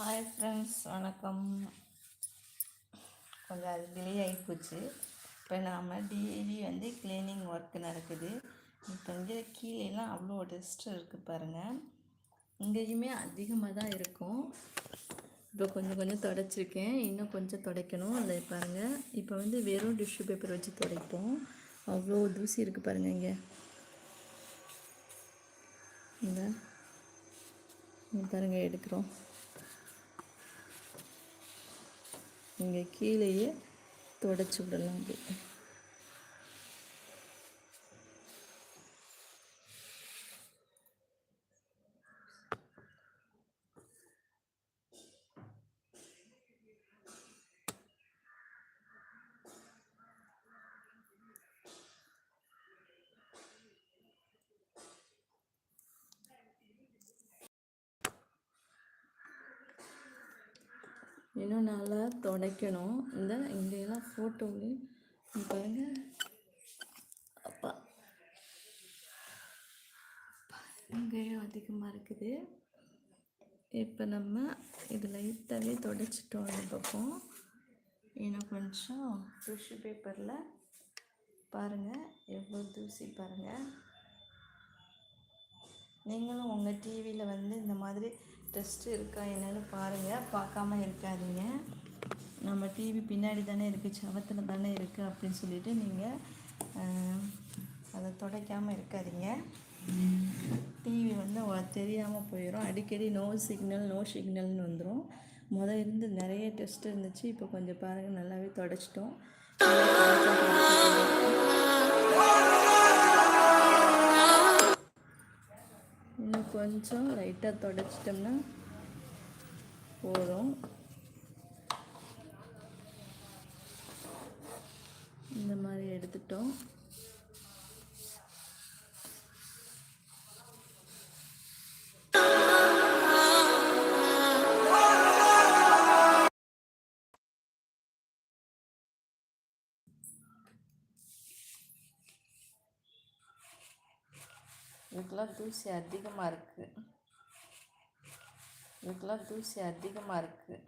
Hi friends வணக்கம். கொஞ்சம் அது டிலே ஆகிப்போச்சு இப்போ நாம் டெய்லி வந்து க்ளீனிங் ஒர்க் நடக்குது. இப்போ இங்கே கீழேலாம் அவ்வளோ டஸ்ட் இருக்குது பாருங்கள் இங்கேயுமே அதிகமாக தான் இருக்கும். இப்போ கொஞ்சம் கொஞ்சம் தொடச்சிருக்கேன். இன்னும் கொஞ்சம் துடைக்கணும். அதை பாருங்கள் இப்போ வந்து வெறும் டிஷ்யூ பேப்பர் வச்சு துடைப்போம். அவ்வளோ தூசி இருக்குது பாருங்கள் இங்கே. இந்த பாருங்கள் எடுக்கிறோம். இங்கே கீழேயே தொடச்சி விடலாம் அப்படி இன்னும் நல்லா துடைக்கணும். இந்த இங்கெல்லாம் ஃபோட்டோவில் பாருங்க. அப்பா. இங்கேயும் அதிகமாக இருக்குது. இப்போ நம்ம இது லைட்டாகவே துடைச்சிட்டோம் இந்த பக்கம். இன்னும் கொஞ்சம் டிஷ்யூ பேப்பரில் பாருங்கள் எவ்வளோ தூசி பாருங்கள் நீங்களும் உங்கள் டிவியில் வந்து இந்த மாதிரி டெஸ்ட் இருக்கா என்னென்னு பாருங்கள் பார்க்காம இருக்காதீங்க. நம்ம டிவி பின்னாடி தானே இருக்குது சவத்தில் தானே இருக்குது அப்படின்னு சொல்லிட்டு நீங்கள் அதை துடைக்காமல் இருக்காதீங்க. டிவி வந்து தெரியாமல் போயிடும் அடிக்கடி நோ சிக்னல் நோ சிக்னல்னு வந்துடும் முதல் இருந்து நிறைய டெஸ்ட் இருந்துச்சு. இப்போ கொஞ்சம் பாருங்கள் நல்லாவே தொடச்சிட்டோம். இன்னும் கொஞ்சம் லைட்டாக தொடச்சிட்டோம்னா போதும். இந்த மாதிரி எடுத்துட்டோம். இதுக்கெல்லாம் தூசி அதிகமாக இருக்குது இதுக்கெல்லாம் தூசி அதிகமாக இருக்குது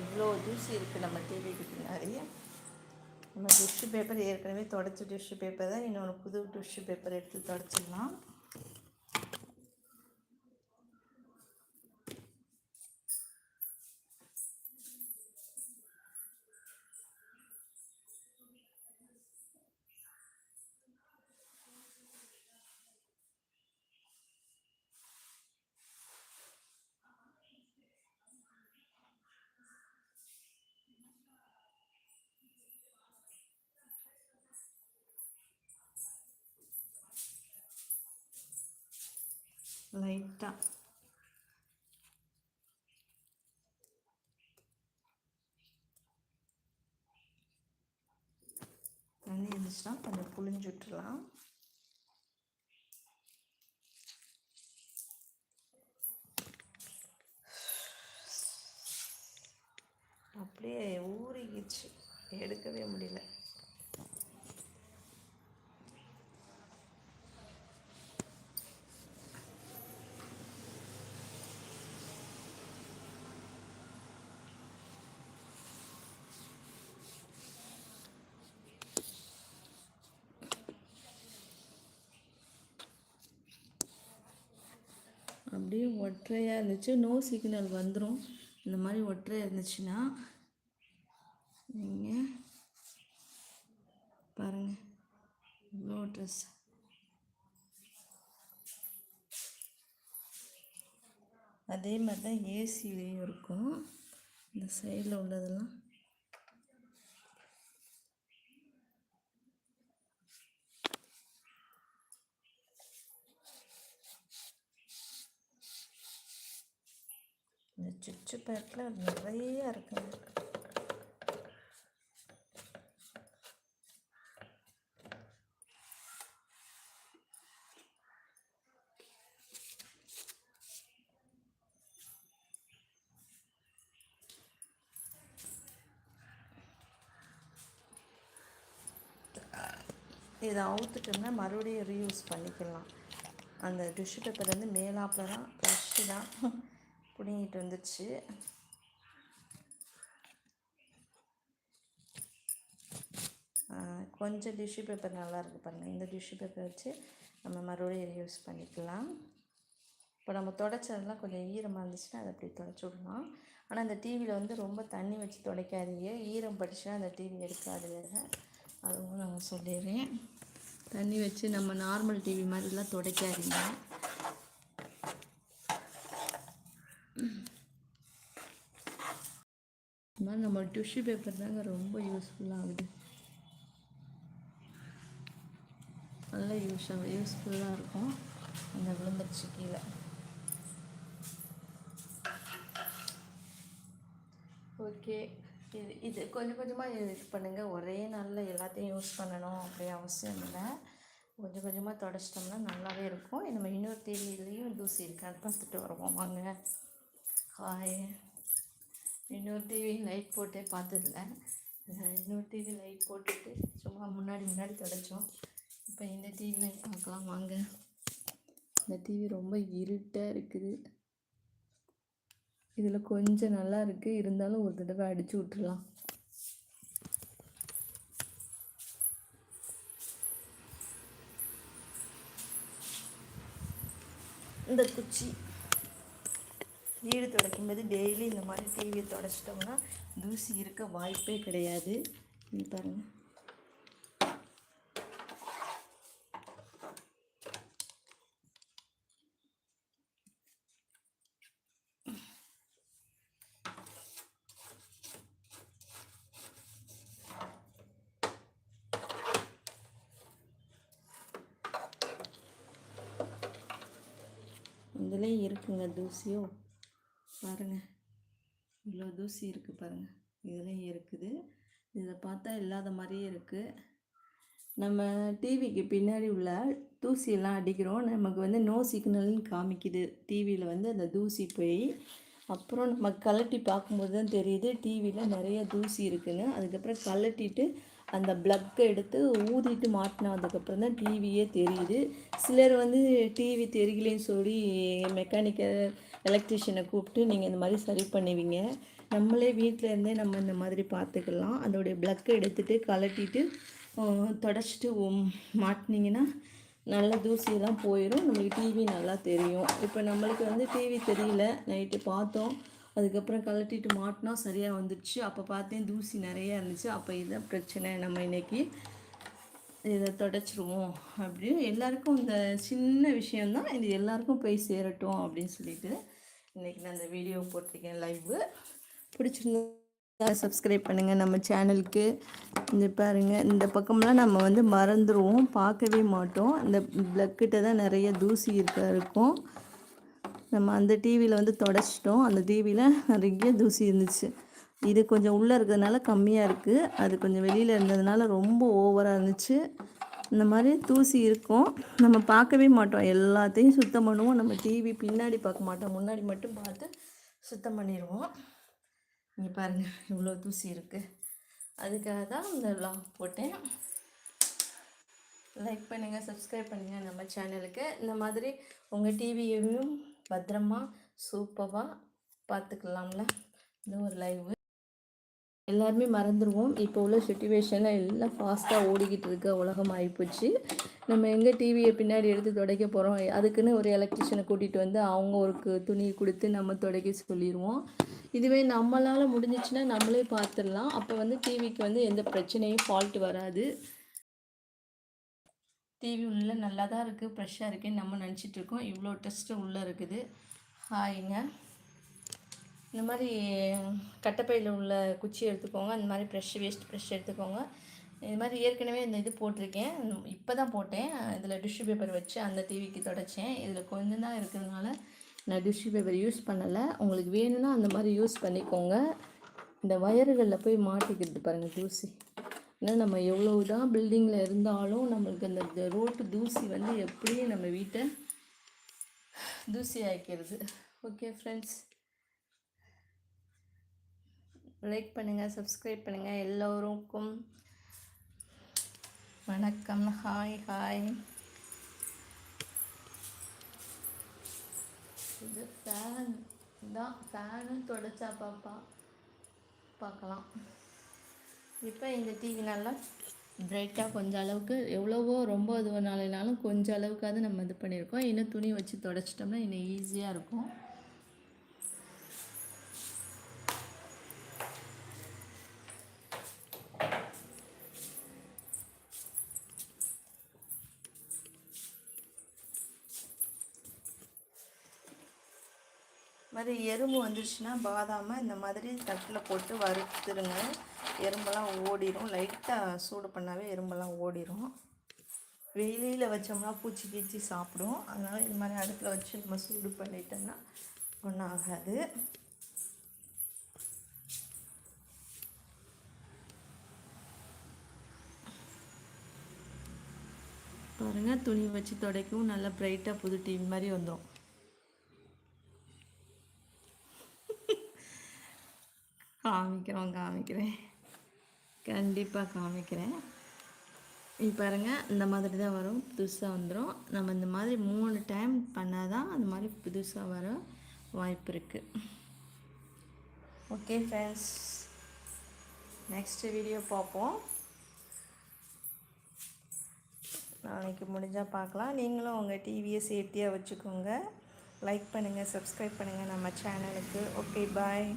இவ்வளோ தூசி இருக்குது நம்ம டிவிக்கு பின்னாடி நம்ம டிஷ்யூ பேப்பர் ஏற்கனவே தொடச்ச டிஷ்யூ பேப்பர் தான். இன்னொன்று புது டிஷ்யூ பேப்பர் எடுத்து தொடச்சிடலாம். லைட்டாக நல்லா இருந்துச்சுன்னா கொஞ்சம் புளிஞ்சு விட்டுலாம் அப்படியே ஊறிக்கிச்சு. எடுக்கவே முடியல அப்படியே ஒற்றையாக இருந்துச்சு. நோ சிக்னல் வந்துடும் இந்த மாதிரி ஒற்றையாக இருந்துச்சுன்னா நீங்கள் பாருங்கள் இவ்வளோ ட்ரெஸ் அதே மாதிரி தான் ஏசிலையும் இருக்கும். இந்த சைடில் உள்ளதெல்லாம். லஞ்ச் பேக்கில் நிறையா இருக்குங்க. இதை அவுத்துட்டோம்னா மறுபடியும் ரீயூஸ் பண்ணிக்கலாம். அந்த டிஷ்ஷு பேப்பர் வந்து மேலாப்பில் தான் ஃப்ரெஷ்ஷு தான். பிடுங்கிட்டு வந்துச்சு. கொஞ்சம் டிஷ்யூ பேப்பர் நல்லா இருக்குது பாருங்கள் இந்த டிஷ்யூ பேப்பர் வச்சு நம்ம மறுபடியும் யூஸ் பண்ணிக்கலாம். இப்போ நம்ம தொடச்சதெல்லாம் கொஞ்சம் ஈரமாக இருந்துச்சுன்னா அதை அப்படி தொடச்சி விடலாம். ஆனால் அந்த டிவியில் வந்து ரொம்ப தண்ணி வச்சு துடைக்காதீங்க. ஈரம் படிச்சுன்னா அந்த டிவி எடுக்காது. அதுவும் நான் சொல்லிடுறேன். தண்ணி வச்சு நம்ம நார்மல் டிவி மாதிரிலாம் துடைக்காதீங்க. இந்த டிஷ்யூ பேப்பர் தாங்க ரொம்ப யூஸ்ஃபுல்லாகுது நல்ல யூஸ் யூஸ்ஃபுல்லாக இருக்கும். அந்த விழுந்துருச்சு கீழே. ஓகே இது இது கொஞ்சம் கொஞ்சமாக இது பண்ணுங்கள் ஒரே நாளில் எல்லாத்தையும் யூஸ் பண்ணணும் அப்படி அவசியம் இல்லை. கொஞ்சம் கொஞ்சமாக தொடச்சிட்டோம்னா நல்லாவே இருக்கும். நம்ம இன்னொரு தேதியிலையும் தூசி இருக்கான்னு பார்த்துட்டு வருவோம். வாங்க. ஹாய் இன்னொரு டிவி லைட் போட்டே பார்த்ததில்ல இன்னொரு டிவி லைட் போட்டுட்டு சும்மா முன்னாடி முன்னாடி தொடச்சோம். இப்போ இந்த டிவியில் பார்க்கலாம் வாங்க. இந்த டிவி ரொம்ப இருட்டாக இருக்குது. இதில் கொஞ்சம் நல்லா இருக்குது இருந்தாலும் ஒரு தடவை அடித்து விட்டுறலாம். இந்த குச்சி. வீடு துடைக்கும்போது டெய்லி இந்த மாதிரி டிவியை துடைச்சிட்டோம்னா தூசி இருக்க வாய்ப்பே கிடையாது. இது பாருங்கள் இதுலேயும் இருக்குங்க தூசியும். பாருங்கள் இவ்வளோ தூசி இருக்குது பாருங்கள் இதுலேயும் இருக்குது. இதை பார்த்தா இல்லாத மாதிரியே இருக்குது நம்ம டிவிக்கு பின்னாடி உள்ள தூசியெல்லாம் அடிக்கிறோம். நமக்கு வந்து நோ சிக்னல்னு காமிக்குது. டிவியில் வந்து அந்த தூசி போய் அப்புறம் நம்ம கழட்டி பார்க்கும்போது தான் தெரியுது டிவியில் நிறைய தூசி இருக்குன்னு. அதுக்கப்புறம் கலட்டிட்டு அந்த ப்ளக்கை எடுத்து ஊதிட்டு மாட்டினதுக்கப்புறம் தான் டிவியே தெரியுது. சிலர் வந்து டிவி தெரியலேன்னு சொல்லி மெக்கானிக்கல் எலக்ட்ரிஷியனை கூப்பிட்டு நீங்கள் இந்த மாதிரி சரி பண்ணுவீங்க. நம்மளே வீட்டில் இருந்தே நம்ம இந்த மாதிரி பார்த்துக்கலாம் அதோடைய ப்ளக்கை எடுத்துகிட்டு கலட்டிட்டு தொடச்சிட்டு மாட்டினீங்கன்னா நல்ல தூசியெல்லாம் போயிடும் நம்மளுக்கு டிவி நல்லா தெரியும். இப்போ நம்மளுக்கு வந்து டிவி தெரியல. நைட்டு பார்த்தோம். அதுக்கப்புறம் கலட்டிட்டு மாட்டினோம். சரியாக வந்துடுச்சு. அப்போ பார்த்தேன் தூசி நிறையா இருந்துச்சு. அப்போ இதுதான் பிரச்சனை நம்ம இன்னைக்கு. இதை தொடச்சிருவோம் அப்படின்னு எல்லாருக்கும் இந்த சின்ன விஷயந்தான் இது எல்லாருக்கும் போய் சேரட்டும் அப்படின்னு சொல்லிட்டு இன்றைக்கி நான் இந்த வீடியோ போட்டிருக்கேன் லைவு பிடிச்சிருந்தா சப்ஸ்கிரைப் பண்ணுங்கள் நம்ம சேனலுக்கு இந்த பாருங்கள் இந்த பக்கம்லாம் நம்ம வந்து மறந்துடுவோம் பார்க்கவே மாட்டோம். இந்த பிளக்கிட்ட தான் நிறைய தூசி இருக்க இருக்கும். நம்ம அந்த டிவியில் வந்து தொடச்சிட்டோம். அந்த டிவியில் நிறைய தூசி இருந்துச்சு. இது கொஞ்சம் உள்ளே இருக்கிறதுனால கம்மியாக இருக்குது அது கொஞ்சம் வெளியில் இருந்ததுனால ரொம்ப ஓவராக இருந்துச்சு. இந்த மாதிரி தூசி இருக்கும். நம்ம பார்க்கவே மாட்டோம். எல்லாத்தையும் சுத்தம் பண்ணுவோம். நம்ம டிவி பின்னாடி பார்க்க மாட்டோம். முன்னாடி மட்டும் பார்த்து சுத்தம் பண்ணிடுவோம் இங்கே பாருங்கள் இவ்வளோ தூசி இருக்குது அதுக்காக தான் இந்த லாக் போட்டேன். லைக் பண்ணுங்கள் சப்ஸ்கிரைப் பண்ணுங்கள் நம்ம சேனலுக்கு இந்த மாதிரி உங்கள் டிவியையும் பத்திரமா சூப்பராக பார்த்துக்கலாம்ல. இந்த ஒரு லைவு எல்லாருமே மறந்துடுவோம் இப்போ உள்ள சுச்சுவேஷனில் எல்லாம் ஃபாஸ்ட்டாக ஓடிக்கிட்டு இருக்க. உலகம் ஆகிப்போச்சு நம்ம எங்கே டிவியை பின்னாடி எடுத்து துடைக்க போகிறோம் அதுக்குன்னு ஒரு எலக்ட்ரிஷியனை கூட்டிகிட்டு வந்து அவங்க ஒரு துணி கொடுத்து நம்ம துடைக்க சொல்லிடுவோம் இதுவே நம்மளால் முடிஞ்சிச்சுன்னா நம்மளே பார்த்துடலாம் அப்போ வந்து டிவிக்கு வந்து எந்த பிரச்சனையும் ஃபால்ட் வராது. டிவி உள்ள நல்லா தான் இருக்குது ஃப்ரெஷ்ஷாக இருக்குன்னு நம்ம நினச்சிட்டு இருக்கோம். இவ்வளோ டெஸ்ட்டு உள்ளே இருக்குது. ஹாய்ங்க இந்த மாதிரி கட்டைப்பையில் உள்ள குச்சி எடுத்துக்கோங்க. அந்த மாதிரி ப்ரெஷ் வேஸ்ட் ப்ரெஷ் எடுத்துக்கோங்க. இது மாதிரி ஏற்கனவே இந்த இது போட்டிருக்கேன். இப்போ தான் போட்டேன். இதில் டிஷ்யூ பேப்பர் வச்சு அந்த டிவிக்கு தொடச்சேன். இதில் கொஞ்சம் தான் இருக்கிறதுனால நான் டிஷ்யூ பேப்பர் யூஸ் பண்ணலை. உங்களுக்கு வேணும்னா அந்த மாதிரி யூஸ் பண்ணிக்கோங்க. இந்த வயறுகளில் போய் மாட்டிக்கிறது பாருங்கள் தூசி. ஏன்னா நம்ம எவ்வளோ தான் பில்டிங்கில் இருந்தாலும் நம்மளுக்கு அந்த ரோட்டு தூசி வந்து எப்படியும் நம்ம வீட்டை தூசி ஆக்கிடுது. ஓகே ஃப்ரெண்ட்ஸ் லைக் பண்ணுங்கள் சப்ஸ்கிரைப் பண்ணுங்கள் எல்லோருக்கும் வணக்கம். ஹாய் ஹாய் இது ஃபேன் தான் ஃபேனும் தொடச்சா பாப்பா. பார்க்கலாம் இப்போ இந்த டிவி நல்லா பிரைட்டாக கொஞ்சம் அளவுக்கு எவ்வளவோ ரொம்ப இது நாளைனாலும் கொஞ்சம் அளவுக்காவது நம்ம இது பண்ணியிருக்கோம். இன்னும் துணி வச்சு தொடச்சிட்டோம்னா இன்னும் ஈஸியாக இருக்கும். மாதிரி எறும்பு வந்துருச்சுன்னா பாதாமை இந்த மாதிரி தட்டில் போட்டு வறுத்துருங்க. எறும்பெல்லாம் ஓடிடும் லைட்டாக சூடு பண்ணாவே எறும்பெல்லாம் ஓடிடும் வெயிலில் வச்சோம்னா பூச்சி கீச்சி சாப்பிடும். அதனால் இது மாதிரி அடுப்பில் வச்சு நம்ம சூடு பண்ணிட்டோம்னா ஒன்றும் ஆகாது. பாருங்கள் துணி வச்சு துடைக்கும் நல்லா பிரைட்டாக புது டிவி மாதிரி வந்துடும் காமிக்கிறோம் காமிக்கிறேன். கண்டிப்பாக காமிக்கிறேன். இப்போ பாருங்கள் இந்த மாதிரி தான் வரும் புதுசாக வந்துடும் நம்ம இந்த மாதிரி மூணு டைம் பண்ணால் தான் அந்த மாதிரி புதுசாக வர வாய்ப்பு இருக்குது ஓகே ஃப்ரெண்ட்ஸ் நெக்ஸ்ட் வீடியோ பார்ப்போம். நாளைக்கு முடிஞ்சால் பார்க்கலாம். நீங்களும் உங்கள் டிவியை சேஃப்டியாக வச்சுக்கோங்க. லைக் பண்ணுங்கள் சப்ஸ்கிரைப் பண்ணுங்கள் நம்ம சேனலுக்கு ஓகே பாய்